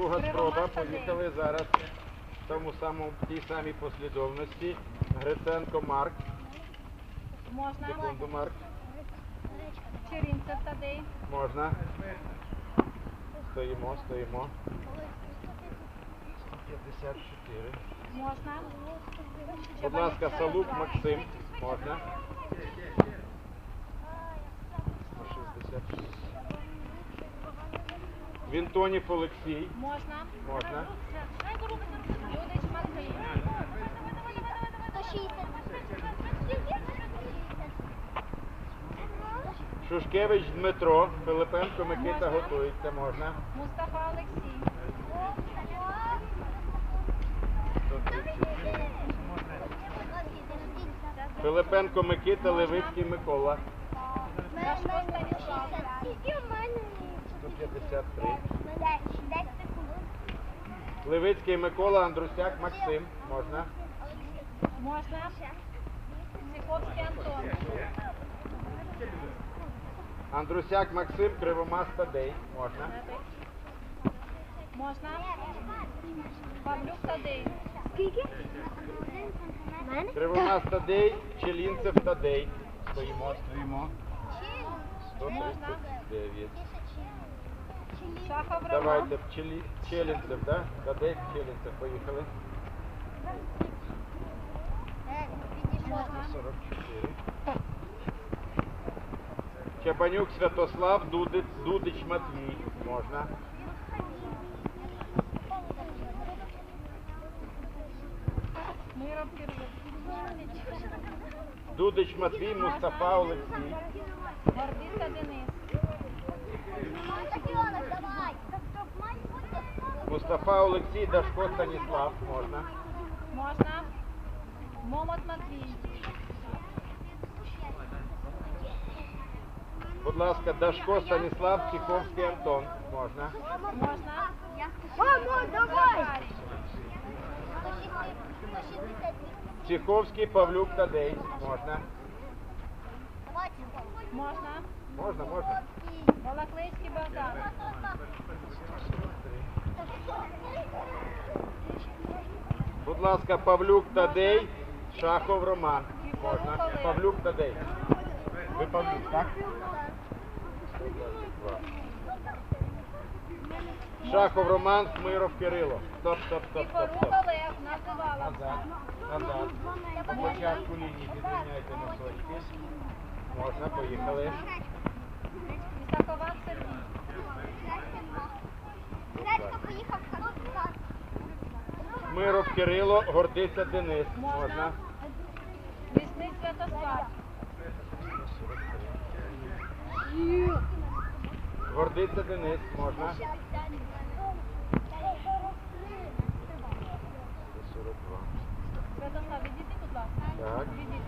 Друга спроба. Поїхали зараз в тому самому в тій самій послідовності. Гриценко Марк. Можна. Секунду, Марк. Черінцев Тадей. Можна. Стоїмо, стоїмо. 54. Можна. Будь ласка, Салук Максим. Можна. 166. Вінтонів Олексій. Можна. Можна. Шушкевич Дмитро. Пилипенко Микита готується. Можна. Мустафа Олексій. 137. Пилипенко Микита, Левицький Микола. Дашко Станіслав. 153. Левицький Микола, Андрусяк Максим. Можна. Можна. Сіковський Антон. Андрусяк Максим, Кривомас Тадей. Можна. Можна. Павлюк Тадей. Кривомас Тадей, Челінцев Тадей. Стоїмо, стоїмо. 139. Шахов Роман. Давайте, Челі... Челінцев, да? Тадей, Челінцев, поїхали. 44. Чапанюк Святослав, Дудич, Дудич Матвій. Можна. Дудич Матвій, Мустафа Олексій. Гордиця Денис. Мустафа Олексій, Дашко Станіслав. Можна. Можна. Момот Матвій. Будь ласка, Дашко Станіслав, Тиховський Антон. Можна. Можна. Мамо, давай! Тиховський, Павлюк Тадей. Можна. Можна. Можна, можна. Балаклейський Богдан. Будь ласка, Павлюк Тадей, Шахов Роман. Можна. Павлюк Тадей. Ви Павлюк, так? Шахов Роман, Смиров Кирило. Стоп, стоп, стоп, стоп, стоп. Олег. Називала. Назад, назад. По початку лінії підрівняйте носочки. Можна, поїхали. Ісакован Сергій. Смиров Кирило, Гордиця Денис. Можна. Лісник Святослав. Гордиця Денис. Можна. 42. Святослав, відійди, будь ласка. Так. Відійди.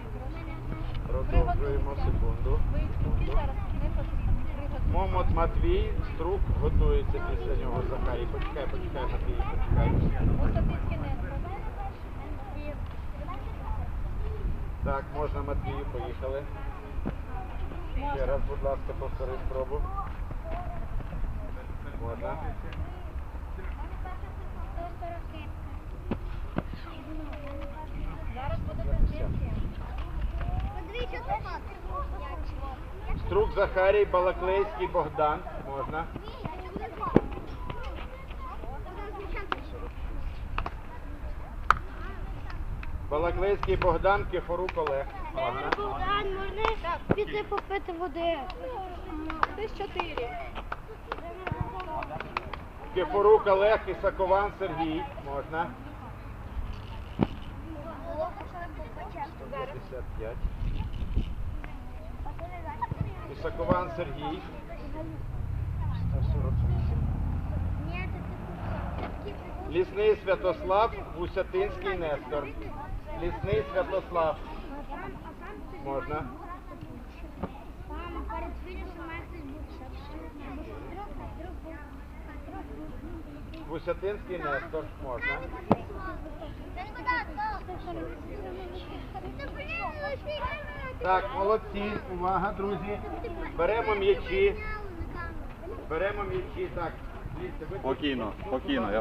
Продовжуємо секунду. Ви і зараз не потрібно. Момот Матвій, Струк готується після нього Захарій. Почекай, почекай, Матвій, почекай. Так, можна Матвію, поїхали. Ще раз, будь ласка, повтори спробу. Можна. Зараз буде презентація. Струк Захарій, Балаклейський Богдан. Можна. Балаклейський Богдан, Кефорук Олег. Можна. Богдан, можна піти попити води? Десь чотири. Кефорук Олег, Ісакован Сергій. Можна. 55. Ісакован Сергій. 148. Лісний Святослав, Гусятинський Нестор. Лісний Святослав. Можна. Гусятинський Нестор. Можна. Так, молодці. Увага, друзі. Беремо м'ячі. Беремо м'ячі. Так. Спокійно, спокійно.